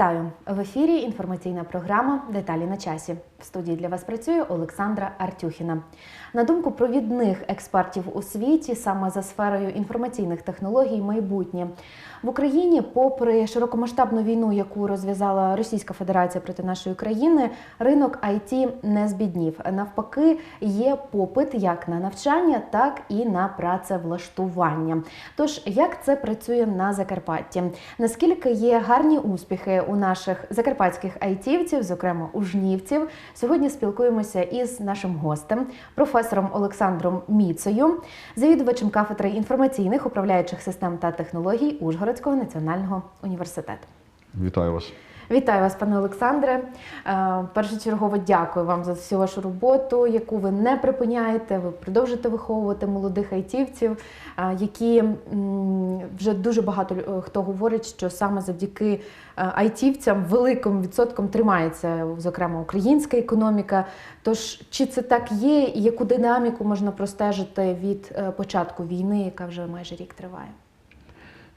Вітаю в ефірі. Інформаційна програма Деталі на часі. В студії для вас працює Олександра Артюхіна. На думку провідних експертів у світі, саме за сферою інформаційних технологій, майбутнє в Україні, попри широкомасштабну війну, яку розв'язала Російська Федерація проти нашої країни, ринок IT не збіднів. Навпаки, є попит як на навчання, так і на працевлаштування. Тож як це працює на Закарпатті? Наскільки є гарні успіхи у наших закарпатських айтівців, зокрема у жнівців? Сьогодні спілкуємося із нашим гостем, професором Олександром Міцею, завідувачем кафедри інформаційних управляючих систем та технологій Ужгородського національного університету. Вітаю вас. Вітаю вас, пане Олександре. Е, Першочергово дякую вам за всю вашу роботу, яку ви не припиняєте. Ви продовжуєте виховувати молодих айтівців, е, які вже дуже багато хто говорить, що саме завдяки е, айтівцям великим відсотком тримається, зокрема, українська економіка. Тож, чи це так є, і яку динаміку можна простежити від е, початку війни, яка вже майже рік триває?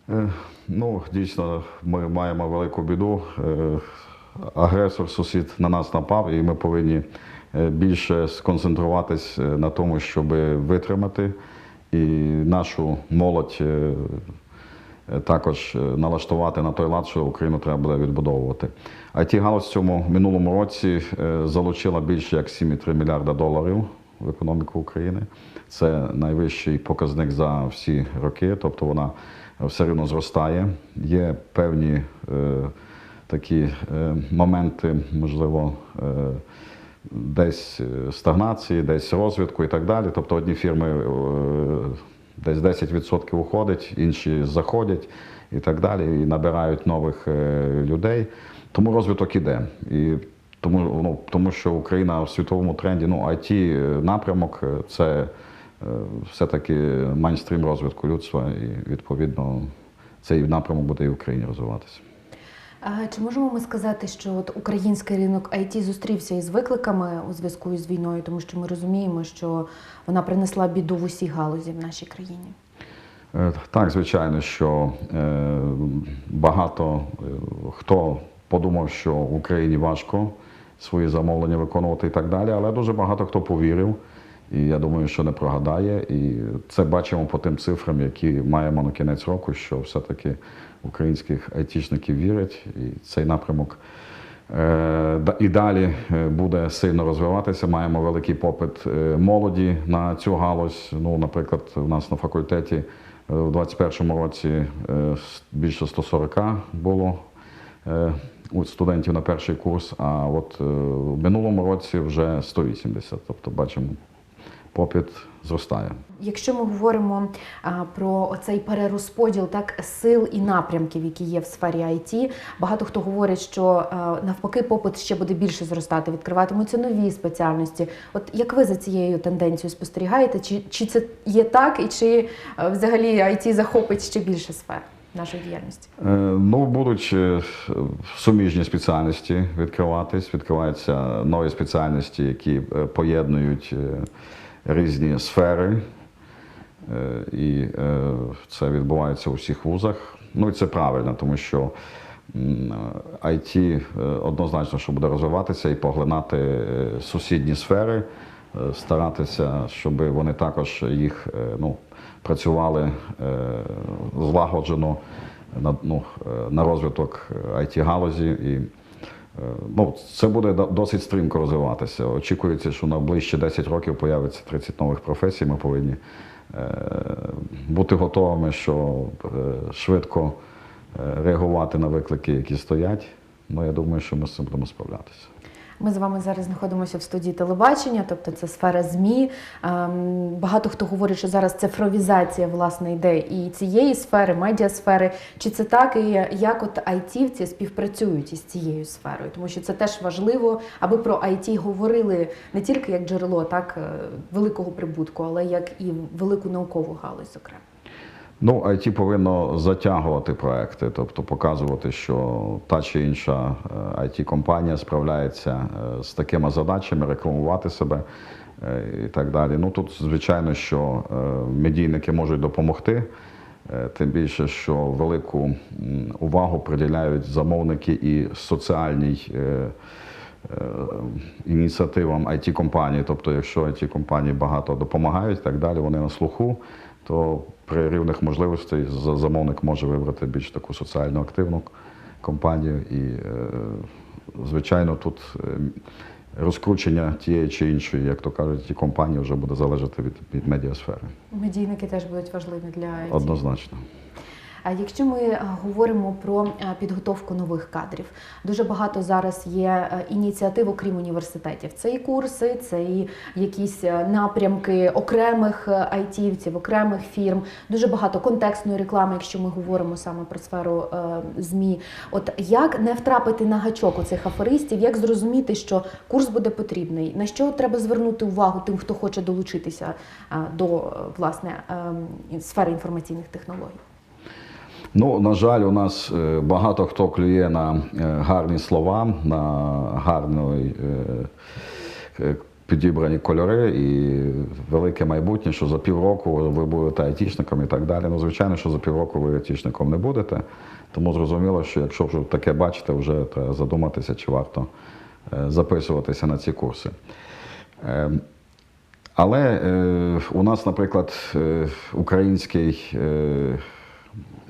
Е, Ну, дійсно, ми маємо велику біду. Е, Агресор, сусід на нас напав, і ми повинні е, більше сконцентруватись на тому, щоб витримати. І нашу молодь також налаштувати на той лад, що Україну треба буде відбудовувати. it галузь в цьому минулому році залучила більше як 7,3 мільярда доларів в економіку України. Це найвищий показник за всі роки, тобто вона все рівно зростає. Є певні е, такі е, моменти, можливо, е, десь е, стагнації, десь розвитку і так далі. Тобто одні фірми е, десь 10% уходить, інші заходять і так далі, і набирають нових е, людей. Тому розвиток іде. І тому, ну, тому що Україна в світовому тренді, ну, it напрямок е, це е, все-таки майнстрім розвитку людства, і відповідно цей напрямок буде і в Україні розвиватися. А Чи можемо ми сказати, що от український ринок IT зустрівся із викликами у зв'язку із війною, тому що ми розуміємо, що вона принесла біду в усі галузі в нашій країні? Е, Так, звичайно, що е, багато е, хто подумав, що в Україні важко свої замовлення виконувати і так далі, але дуже багато хто повірив. І я думаю, що не прогадає. І це бачимо по тим цифрам, які маємо на кінець року, що все-таки українських айтішників вірять, і цей напрямок е, і далі е, буде сильно розвиватися. Маємо великий попит е, молоді на цю галузь. Ну, наприклад, у нас на факультеті в 2021 році більше 140 було студентів на перший курс, а от в минулому році вже 180. Тобто бачимо, попит зростає. Якщо ми говоримо а, про оцей перерозподіл так сил і напрямків, які є в сфері IT, багато хто говорить, що а, навпаки попит ще буде більше зростати, відкриватимуться нові спеціальності. От як ви за цією тенденцією спостерігаєте? Чи, чи це є так, і чи а, взагалі IT захопить ще більше сфер нашої діяльності? Е, Ну, будуть е, суміжні спеціальності відкриватись, відкриваються нові спеціальності, які е, поєднують різні сфери. Е, І е, це відбувається у всіх вузах. Ну і це правильно, тому що IT е, однозначно, що буде розвиватися і поглинати сусідні сфери, старатися, щоб вони також їх ну, працювали злагоджено на, ну, на розвиток it галузі і ну, це буде досить стрімко розвиватися. Очікується, що на ближче 10 років появиться 30 нових професій. Ми повинні е, бути готовими, що е, швидко е, реагувати на виклики, які стоять. Ну, я думаю, що ми з цим будемо справлятися. Ми з вами зараз знаходимося в студії телебачення, тобто це сфера ЗМІ. Ем, Багато хто говорить, що зараз цифровізація власне йде і цієї сфери, медіасфери. Чи це так, і як от айтівці співпрацюють із цією сферою? Тому що це теж важливо, аби про IT говорили не тільки як джерело так е, великого прибутку, але як і велику наукову галузь, зокрема. Ну, IT повинно затягувати проекти, тобто показувати, що та чи інша it компанія справляється е, з такими задачами, рекламувати себе е, і так далі. Ну тут, звичайно, що е, медійники можуть допомогти Е, Тим більше, що велику увагу приділяють замовники і соціальній е, е, ініціативам it компаній Тобто, якщо it компанії багато допомагають і так далі, вони на слуху, то при рівних можливостей за- замовник може вибрати більш таку соціально активну компанію. І, е, звичайно, тут е, розкручення тієї чи іншої, як то кажуть, ті компанії вже буде залежати від, від медіасфери. Медійники теж будуть важливі для IT. Однозначно. Якщо ми е, говоримо про е, підготовку нових кадрів, дуже багато зараз є е, ініціатив, окрім університетів. Це і курси, це і якісь напрямки окремих айтівців, окремих фірм. Дуже багато контекстної реклами, якщо ми говоримо саме про сферу змі. От як не втрапити на гачок у цих аферистів, як зрозуміти, що курс буде потрібний, на що треба звернути увагу тим, хто хоче долучитися до власне е, сфери інформаційних технологій? Ну, на жаль, у нас е, багато хто клює на е, гарні слова, на гарні е, підібрані кольори і велике майбутнє, що за півроку ви будете айтішником і так далі. Ну, звичайно, що за півроку ви айтішником не будете. Тому зрозуміло, що якщо вже таке бачите, вже треба задуматися, чи варто записуватися на ці курси. Але у нас, наприклад, український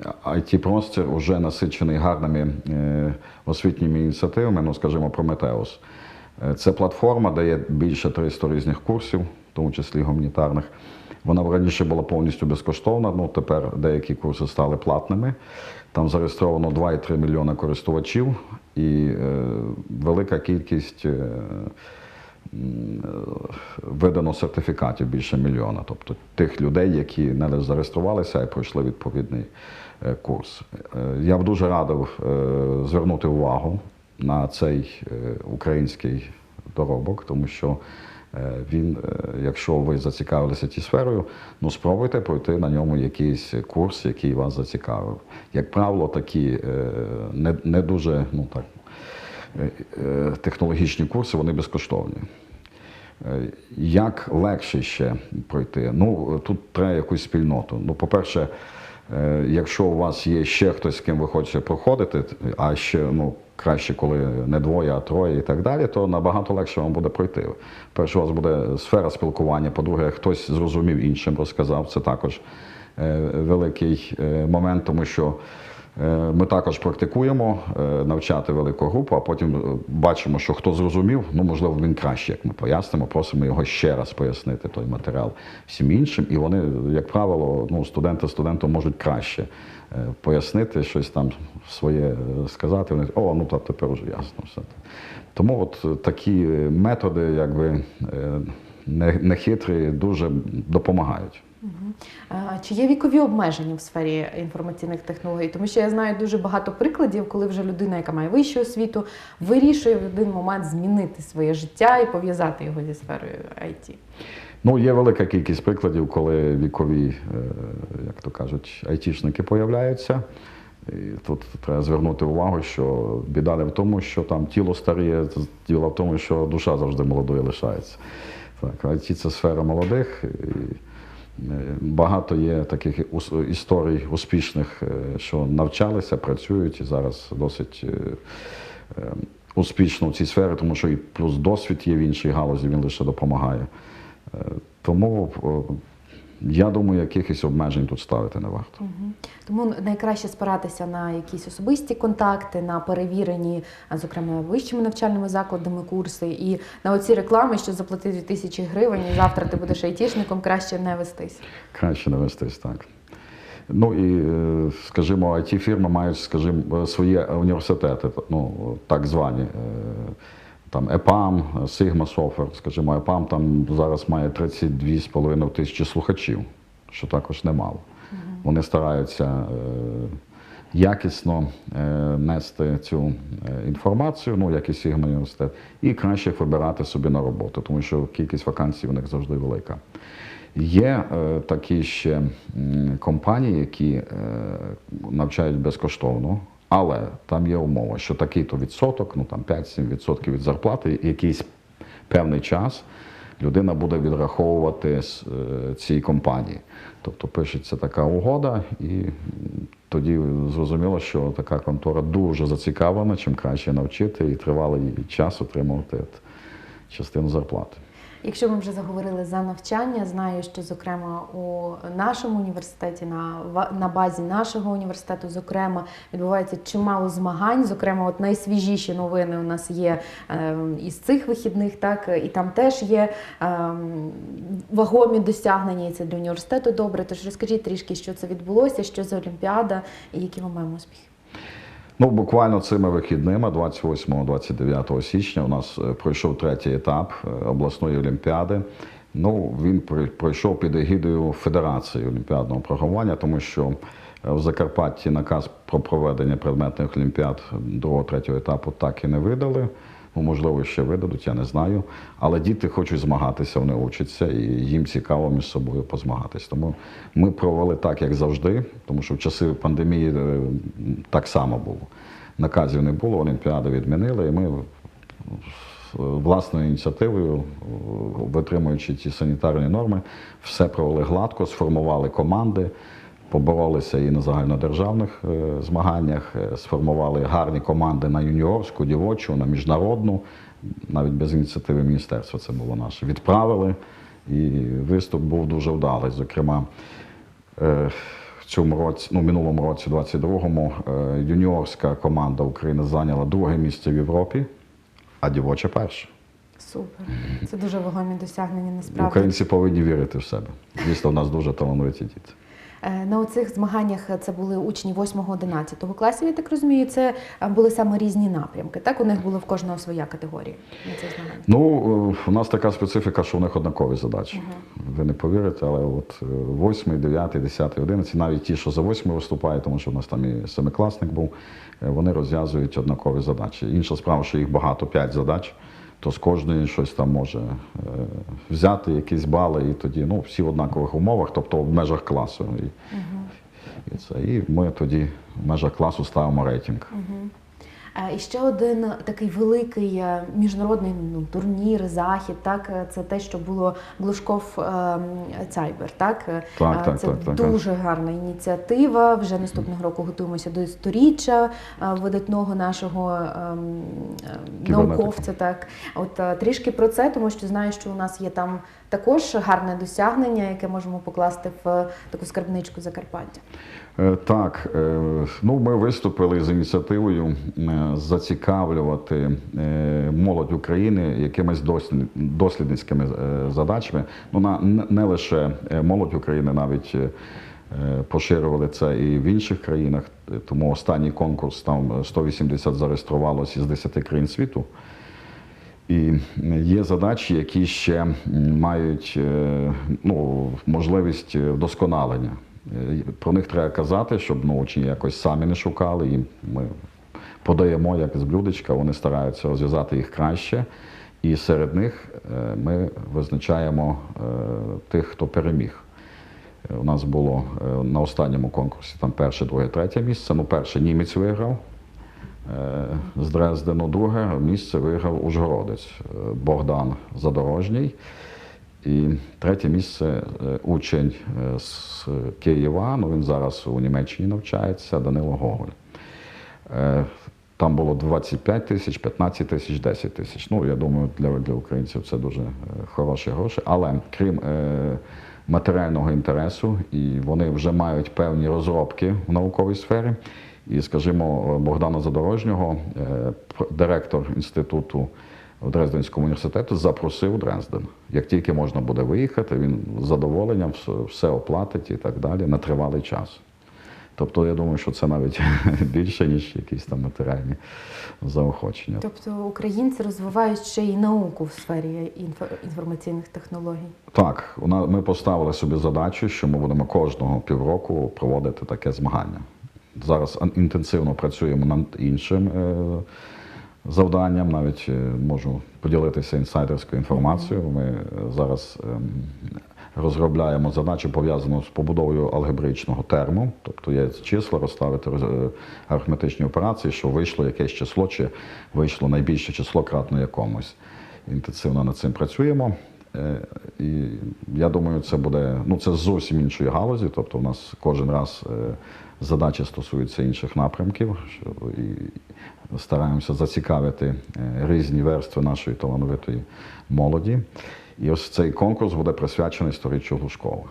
е, IT-простір вже насичений гарними е, освітніми ініціативами, ну, скажімо, Прометеус. Е, Це платформа, де є більше 300 різних курсів, в тому числі гуманітарних. Вона раніше була повністю безкоштовна, ну тепер деякі курси стали платними. Там зареєстровано 2,3 мільйони користувачів і е, велика кількість. Е, видано сертифікатів більше мільйона, тобто тих людей, які не зареєструвалися, й пройшли відповідний курс. Е, Я б дуже радив е, звернути увагу на цей е, український доробок, тому що е, він, е, якщо ви зацікавилися цією сферою, ну спробуйте пройти на ньому якийсь курс, який вас зацікавив. Як правило, такі е, не, не дуже ну так, е, е, технологічні курси, вони безкоштовні. Е, Як легше ще пройти? Ну, тут треба якусь спільноту. Ну, по-перше, е, якщо у вас є ще хтось, з ким ви хочете проходити, а ще ну, краще, коли не двоє, а троє і так далі, то набагато легше вам буде пройти. Перше, у вас буде сфера спілкування, по-друге, хтось зрозумів іншим, розказав. Це також е, великий е, момент, тому що. Е, Ми також практикуємо е, навчати велику групу, а потім е, бачимо, що хто зрозумів, ну можливо, він краще, як ми пояснимо, просимо його ще раз пояснити той матеріал всім іншим. І вони, як правило, ну, студенти студенту можуть краще пояснити щось там своє сказати. Вони о, ну та тепер уже ясно все. Тому от такі методи, якби не- нехитрі, дуже допомагають. Чи є вікові обмеження в сфері інформаційних технологій? Тому що я знаю дуже багато прикладів, коли вже людина, яка має вищу освіту, вирішує в один момент змінити своє життя і пов'язати його зі сферою IT. Ну, є велика кількість прикладів, коли вікові, е, як то кажуть, айтішники появляються. І тут треба звернути увагу, що біда не в тому, що там тіло старіє, діло в тому, що душа завжди молодою лишається. Так, IT – це сфера молодих. І багато є таких історій успішних, е, що навчалися, працюють і зараз досить е, е, успішно в цій сфері, тому що і плюс досвід є в іншій галузі, він лише допомагає. Тому я думаю, якихось обмежень тут ставити не варто. Мгм. Тому найкраще спиратися на якісь особисті контакти, на перевірені, зокрема, вищими навчальними закладами курси, і на оці реклами, що заплати 2000 гривень, і завтра ти будеш айтішником, краще не вестись. Краще не вестись так. Ну і, е, скажімо, it фірми мають, скажімо, свої університети, ну, так звані. Там EPAM, Sigma Software, скажімо, EPAM там зараз має 32,5 тисячі слухачів, що також немало. Вони стараються е, якісно е, нести цю е, інформацію, ну, як і Sigma університет, і краще їх вибирати собі на роботу, тому що кількість вакансій у них завжди велика. Є е, такі ще компанії, які е, навчають безкоштовно, але там є умова, що такий-то відсоток, ну там 5-7% від зарплати, якийсь певний час людина буде відраховувати з е, цій компанії. Тобто пишеться така угода, і тоді зрозуміло, що така контора дуже зацікавлена, чим краще навчити і тривалий час отримувати от частину зарплати. Якщо ми вже заговорили за навчання, знаю, що зокрема у нашому університеті, на, на базі нашого університету, зокрема, відбувається чимало змагань. Зокрема, от найсвіжіші новини у нас є е, із цих вихідних, так і там теж є е, вагомі досягнення, і це для університету добре. Тож розкажіть трішки, що це відбулося, що за Олімпіада і які ми маємо успіхи. Ну, буквально цими вихідними, 28-29 січня, у нас е, пройшов третій етап е, обласної олімпіади. Ну, він пройшов під егідою Федерації олімпіадного програмування, тому що е, в Закарпатті наказ про проведення предметних олімпіад другого третього етапу так і не видали. Ну, можливо, ще видадуть, я не знаю. Але діти хочуть змагатися, вони учаться, і їм цікаво між собою позмагатись. Тому ми провели так, як завжди, тому що в часи пандемії е, так само було. Наказів не було, олімпіади відмінили, і ми власною ініціативою, е, витримуючи ті санітарні норми, все провели гладко, сформували команди, поборолися і на загальнодержавних е, змаганнях, е, сформували гарні команди на юніорську, дівочу, на міжнародну, навіть без ініціативи міністерства це було наше. Відправили, і виступ був дуже вдалий. Зокрема, е, в цьому році, ну, минулому році, 22-му, е, юніорська команда України зайняла друге місце в Європі, а дівоча перше. Супер, це дуже вагомі досягнення. Насправді Українці повинні вірити в себе. Дійсно, в нас дуже талановиті діти. Е, На оцих змаганнях це були учні 8-11 класів, я так розумію. Це е, були саме різні напрямки. Так, у них було в кожного своя категорія на цих змаганнях. Ну, е, у нас така специфіка, що у них однакові задачі. Ви не повірите, але от е, 8, 9, 10, 11, навіть ті, що за 8 виступають, тому що в нас там і семикласник був, е, вони розв'язують однакові задачі. Інша справа, що їх багато, 5 задач, то з кожної щось там може е, взяти, якісь бали, і тоді ну, всі в однакових умовах, тобто в межах класу. І, і, це. і ми тоді в межах класу ставимо рейтинг. Е, І ще один такий великий е, міжнародний ну, турнір, захід. Так, е, це те, що було Глушков е, Цайбер. Так, Е, Так, е, так, це так, так, дуже гарна ініціатива. Вже наступного року готуємося до сторіччя видатного нашого ем, е, науковця. Так, от трішки про це, тому що знаю, що у нас є там також гарне досягнення, яке можемо покласти в таку скарбничку Закарпаття. Е, Так, е, ну ми виступили з ініціативою е, зацікавлювати молодь України якимись дослідницькими задачами. Ну не- лише молодь України, навіть поширювали це і в інших країнах. Тому останній конкурс там 180 зареєструвалося із 10 країн світу. І є задачі, які ще мають е, ну, можливість вдосконалення. Е, Про них треба казати, щоб ну, учні якось самі не шукали. І ми подаємо як з блюдечка, вони стараються розв'язати їх краще. І серед них е, ми визначаємо тих, хто переміг. У нас було на останньому конкурсі там перше, друге, третє місце. Ну, перше німець виграв з Дрездену, друге місце виграв Ужгородець е, Богдан Задорожній. І третє місце е, учень е, з Києва, ну він зараз у Німеччині навчається, Данило Гоголь. Е, Там було 25 тисяч, 15 тисяч, 10 тисяч. Ну, я думаю, для, для українців це дуже е, хороші гроші. Але крім е, матеріального інтересу, і вони вже мають певні розробки в науковій сфері. І, скажімо, Богдана Задорожнього, е, директор інституту в Дрезденському університету, запросив Дрезден. Як тільки можна буде виїхати, він з задоволенням все, оплатить і так далі на тривалий час. Тобто я думаю, що це навіть більше, ніж якісь там матеріальні заохочення. Тобто українці розвивають ще й науку в сфері інфо- інформаційних технологій. Так, ми поставили собі задачу, що ми будемо кожного півроку проводити таке змагання. Зараз інтенсивно працюємо над іншим е, завданням, навіть е, можу поділитися інсайдерською інформацією. Ми е, зараз ем, розробляємо задачу пов'язану з побудовою алгебричного терму, тобто є числа розставити роз- арифметичні операції, що вийшло якесь число, чи вийшло найбільше число кратно якомусь. Інтенсивно над цим працюємо. І я думаю, це буде ну це зовсім іншої галузі. Тобто, у нас кожен раз задачі стосуються інших напрямків, і стараємося зацікавити е, різні верстви нашої талановитої молоді. І ось цей конкурс буде присвячений сторіччю Глушкова.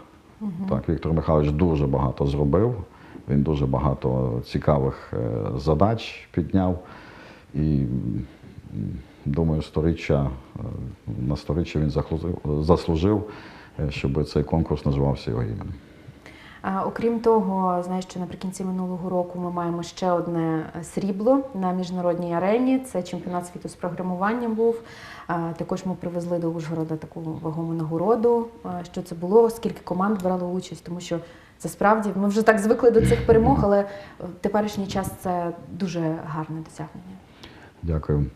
Так, Віктор Михайлович дуже багато зробив. Він дуже багато цікавих е, задач підняв. І думаю, сторіччя, е, на сторіччя він заслужив, щоб цей конкурс називався його іменем. Окрім того, знаю, що наприкінці минулого року ми маємо ще одне е, срібло на міжнародній арені. Це чемпіонат світу з програмування був. Також ми привезли до Ужгорода таку вагому нагороду. Що це було? Скільки команд брало участь? Тому що це справді ми вже так звикли до цих перемог, але в теперішній час це дуже гарне досягнення. Дякую.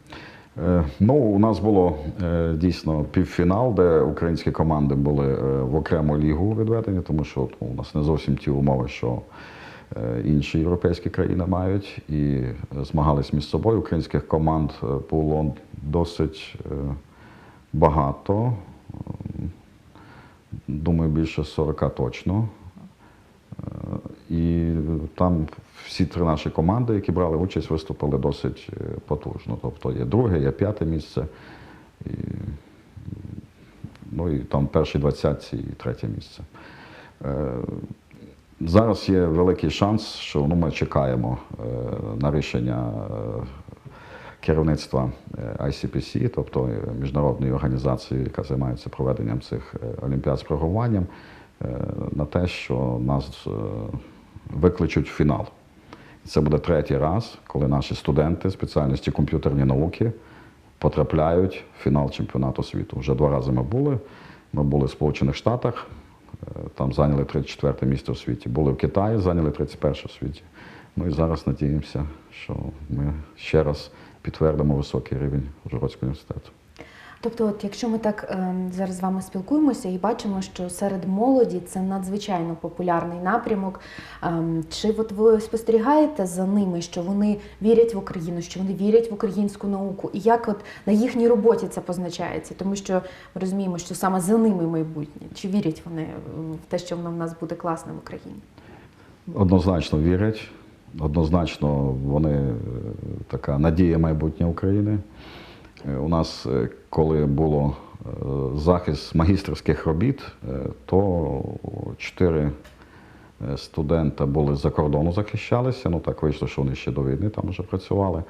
Е, Ну, у нас було е, дійсно півфінал, де українські команди були е, в окрему лігу відведені, тому що у нас не зовсім ті умови, що інші європейські країни мають, і змагались між собою. Українських команд було досить багато. Думаю, більше 40 точно. І там всі три наші команди, які брали участь, виступили досить е, потужно. Тобто є друге, є п'яте місце, і, ну і там перші двадцятці і третє місце. Е, Зараз є великий шанс, що ну, ми чекаємо е, на рішення керівництва ICPC, тобто міжнародної організації, яка займається проведенням цих олімпіад з програмуванням, е, на те, що нас викличуть в фінал. Це буде третій раз, коли наші студенти спеціальності комп'ютерні науки потрапляють в фінал чемпіонату світу. Вже два рази ми були. Ми були в Сполучених Штатах, е, там зайняли 34 місце в світі. Були в Китаї, зайняли 31 в світі. Ну і зараз надіємося, що ми ще раз підтвердимо високий рівень Ужгородського університету. Тобто, от якщо ми так ем, зараз з вами спілкуємося і бачимо, що серед молоді це надзвичайно популярний напрямок. ем, чи от ви спостерігаєте за ними, що вони вірять в Україну, що вони вірять в українську науку, і як от на їхній роботі це позначається? Тому що ми розуміємо, що саме за ними майбутнє. Чи вірять вони е, в те, що воно в нас буде класно в Україні? Однозначно вірять, однозначно вони е, така надія майбутнє України. Е, У нас, е, коли було е, захист магістерських робіт, то чотири студента були з-за кордону захищалися. Ну так вийшло, що вони ще до війни там вже працювали.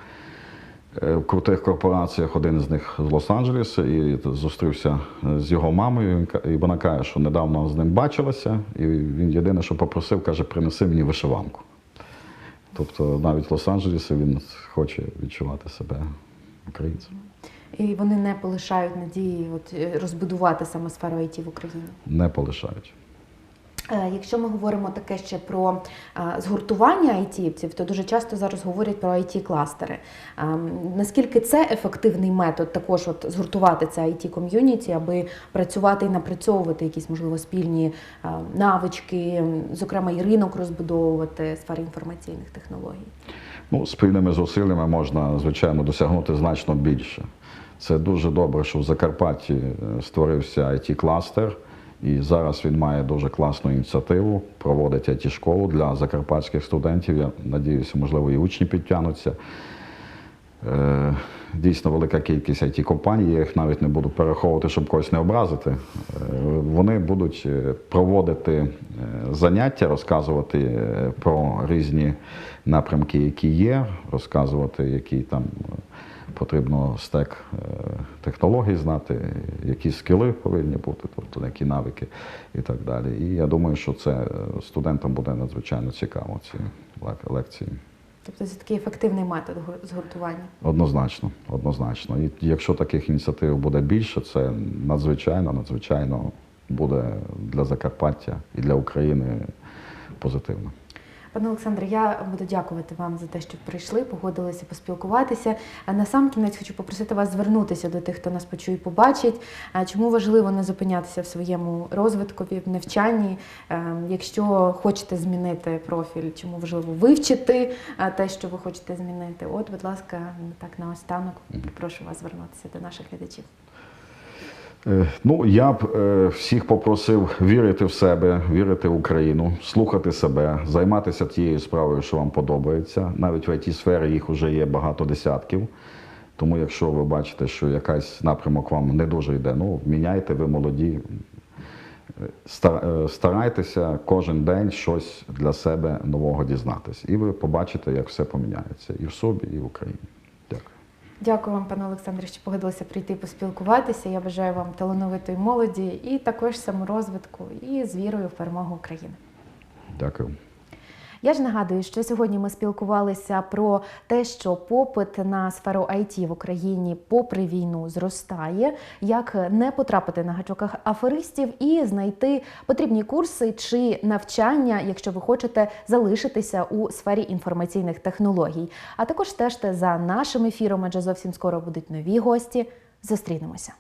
В крутих корпораціях один з них з Лос-Анджелеса і зустрівся з його мамою. І вона каже, що недавно з ним бачилася, і він єдине, що попросив, каже, принеси мені вишиванку. Тобто навіть в Лос-Анджелесі він хоче відчувати себе українцем. І вони не полишають надії от, е, розбудувати саме сферу IT в Україні. Не полишають. Е, Якщо ми говоримо таке ще про е, згуртування айтівців, то дуже часто зараз говорять про it кластери Ем, Наскільки це ефективний метод також от згуртувати це it ком'юніті, аби працювати і напрацьовувати якісь можливо спільні навички, зокрема і ринок розбудовувати в сфері інформаційних технологій? Ну, спільними зусиллями можна, звичайно, досягнути значно більше. Це дуже добре, що в Закарпатті е, створився it кластер і зараз він має дуже класну ініціативу, проводить it школу для закарпатських студентів. Я надіюся, можливо, і учні підтягнуться. Е, Дійсно велика кількість it компаній, я їх навіть не буду перераховувати, щоб когось не образити. Е, Вони будуть проводити заняття, розказувати про різні напрямки, які є, розказувати, які там потрібно стек е, технологій знати, які скіли повинні бути, тобто які навики і так далі. І я думаю, що це е, студентам буде надзвичайно цікаво, ці лек- лекції. Тобто це такий ефективний метод гур- згуртування. Однозначно, однозначно. І якщо таких ініціатив буде більше, це надзвичайно, надзвичайно буде для Закарпаття і для України позитивно. Пане Олександре, я буду дякувати вам за те, що прийшли, погодилися поспілкуватися. А на сам кінець хочу попросити вас звернутися до тих, хто нас почує і побачить. Чому важливо не зупинятися в своєму розвиткові, в навчанні? Ем, Якщо хочете змінити профіль, чому важливо вивчити те, що ви хочете змінити? От, будь ласка, так наостанок прошу вас звернутися до наших глядачів. Е, Ну, я б е, всіх попросив вірити в себе, вірити в Україну, слухати себе, займатися тією справою, що вам подобається. Навіть в it сфері їх вже є багато десятків. Тому, якщо ви бачите, що якийсь напрямок вам не дуже йде, ну міняйте, ви молоді. Е, ста- Старайтеся кожен день щось для себе нового дізнатись. І ви побачите, як все поміняється і в собі, і в Україні. Дякую. Вам, пане Олександре, що погодилися прийти поспілкуватися. Я бажаю вам талановитої молоді і також саморозвитку, і з вірою в перемогу України. Дякую. Я ж нагадую, що сьогодні ми спілкувалися про те, що попит на сферу IT в Україні попри війну зростає, як не потрапити на гачоках аферистів і знайти потрібні курси чи навчання, якщо ви хочете залишитися у сфері інформаційних технологій. А також стежте за нашим ефіром, адже зовсім скоро будуть нові гості. Зустрінемося.